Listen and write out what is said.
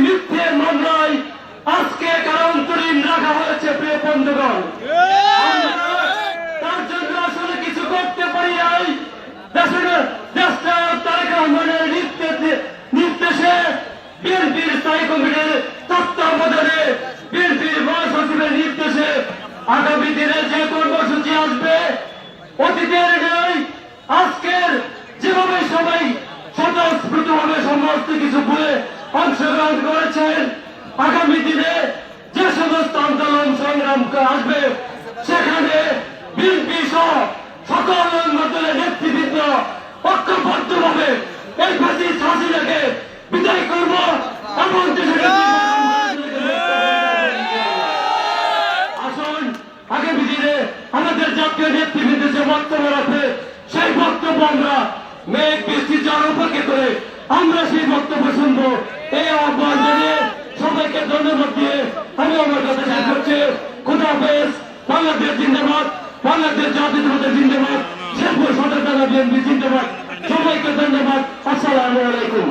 একটি মিথ্যে মামলায় আজকে কারান্তরীণ রাখা হয়েছে, প্রিয় বন্ধুগণ। তার জন্য আসলে কিছু করতে পারি নাই। নির্দেশে আগামী দিনে যে কর্মসূচি অংশগ্রহণ করেছেন। আগামী দিনে যে সমস্ত আন্দোলন সংগ্রাম আসবে, সেখানে বিএনপি সহ সকল অঞ্চলের নেতৃবৃন্দ ঐক্যবদ্ধ ভাবে এই ফাঁসি হাসিনাকে বিদায় করব দেশের আসুন, আগামী দিনে আমাদের জাতীয় নেতৃবৃন্দ যে বক্তব্য রাখবে, সেই বক্তব্য আমরা মেঘ বৃষ্টি জল উপেক্ষা করে আমরা সেই বক্তব্য শুনব এই আহ্বান জানিয়ে সবাইকে ধন্যবাদ দিয়ে আমি আমার কথা শেষ করছি। খুদা হাফেজ, বাংলাদেশ জিন্দাবাদ, বাংলাদেশ জাতীয়তাবাদের জিন্দাবাদ, শেরপুর সদর থানা বিএনপি জিন্দাবাদ। সবাইকে ধন্যবাদ। আসসালামু আলাইকুম।